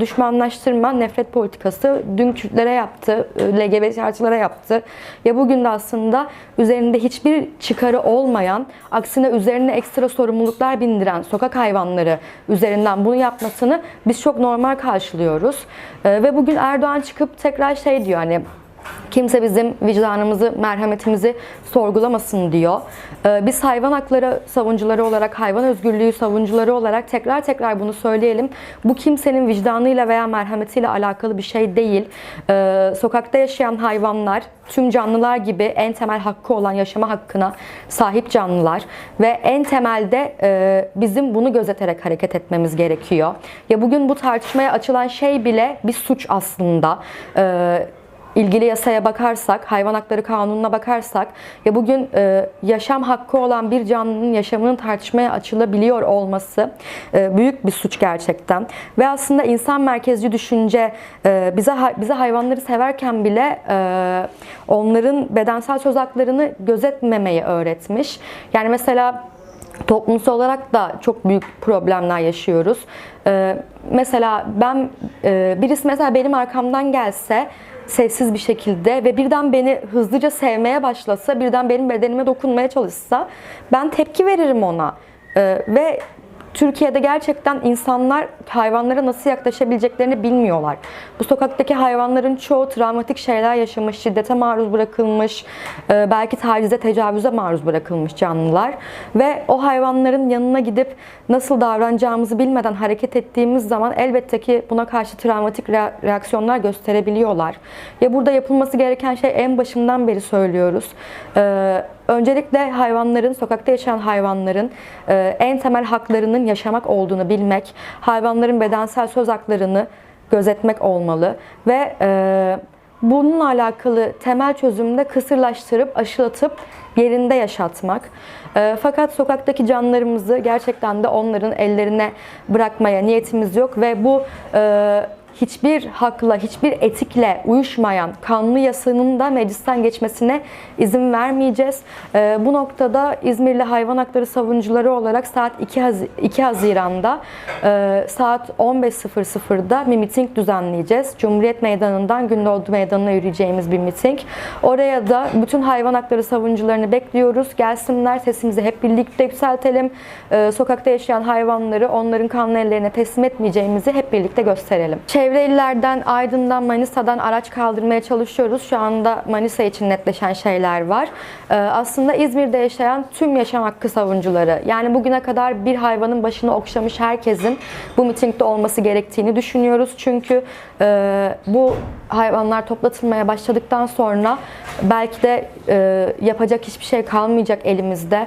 düşmanlaştırma, nefret politikası dün Kürtlere yaptı, LGBT artılara yaptı. Ya bugün de aslında üzerinde hiçbir çıkarı olmayan, aksine üzerine ekstra sorumluluklar bindiren sokak hayvanları üzerinden bunu yapmasını biz çok normal karşılıyoruz. Ee, Ve bugün Erdoğan çıkıp tekrar şey diyor hani Kimse bizim vicdanımızı, merhametimizi sorgulamasın diyor. Ee, Biz hayvan hakları savunucuları olarak, hayvan özgürlüğü savunucuları olarak tekrar tekrar bunu söyleyelim. Bu kimsenin vicdanıyla veya merhametiyle alakalı bir şey değil. Ee, Sokakta yaşayan hayvanlar, tüm canlılar gibi en temel hakkı olan yaşama hakkına sahip canlılar ve en temelde e, bizim bunu gözeterek hareket etmemiz gerekiyor. Ya bugün bu tartışmaya açılan şey bile bir suç aslında. İlgili yasaya bakarsak, hayvan hakları kanununa bakarsak ya bugün e, yaşam hakkı olan bir canlının yaşamının tartışmaya açılabiliyor olması e, büyük bir suç gerçekten. Ve aslında insan merkezci düşünce e, bize bize hayvanları severken bile e, onların bedensel söz haklarını gözetmemeyi öğretmiş. Yani mesela toplumsal olarak da çok büyük problemler yaşıyoruz. Ee, mesela ben e, birisi mesela benim arkamdan gelse sessiz bir şekilde ve birden beni hızlıca sevmeye başlasa, birden benim bedenime dokunmaya çalışsa ben tepki veririm ona. Ee, ve Türkiye'de gerçekten insanlar hayvanlara nasıl yaklaşabileceklerini bilmiyorlar. Bu sokaktaki hayvanların çoğu travmatik şeyler yaşamış, şiddete maruz bırakılmış, e, belki tacize, tecavüze maruz bırakılmış canlılar. Ve o hayvanların yanına gidip nasıl davranacağımızı bilmeden hareket ettiğimiz zaman elbette ki buna karşı travmatik re- reaksiyonlar gösterebiliyorlar. Ya burada yapılması gereken şey en başından beri söylüyoruz. Öncelikle hayvanların, sokakta yaşayan hayvanların e, en temel haklarının yaşamak olduğunu bilmek, hayvanların bedensel söz haklarını gözetmek olmalı ve e, bununla alakalı temel çözümde kısırlaştırıp, aşılatıp yerinde yaşatmak. E, fakat sokaktaki canlarımızı gerçekten de onların ellerine bırakmaya niyetimiz yok ve bu e, hiçbir hakla, hiçbir etikle uyuşmayan kanlı yasanın da meclisten geçmesine izin vermeyeceğiz. Ee, bu noktada İzmirli hayvan hakları savunucuları olarak saat 2, Haz- 2 Haziran'da e, saat 15.00'da bir miting düzenleyeceğiz. Cumhuriyet Meydanı'ndan Gündoğdu Meydanı'na yürüyeceğimiz bir miting. Oraya da bütün hayvan hakları savunucularını bekliyoruz. Gelsinler sesimizi hep birlikte yükseltelim. Ee, sokakta yaşayan hayvanları onların kanlı ellerine teslim etmeyeceğimizi hep birlikte gösterelim. Çevre illerden, Aydın'dan, Manisa'dan araç kaldırmaya çalışıyoruz. Şu anda Manisa için netleşen şeyler var. Ee, aslında İzmir'de yaşayan tüm yaşam hakkı savunucuları, yani bugüne kadar bir hayvanın başını okşamış herkesin bu mitingde olması gerektiğini düşünüyoruz. Çünkü e, bu hayvanlar toplatılmaya başladıktan sonra belki de e, yapacak hiçbir şey kalmayacak elimizde.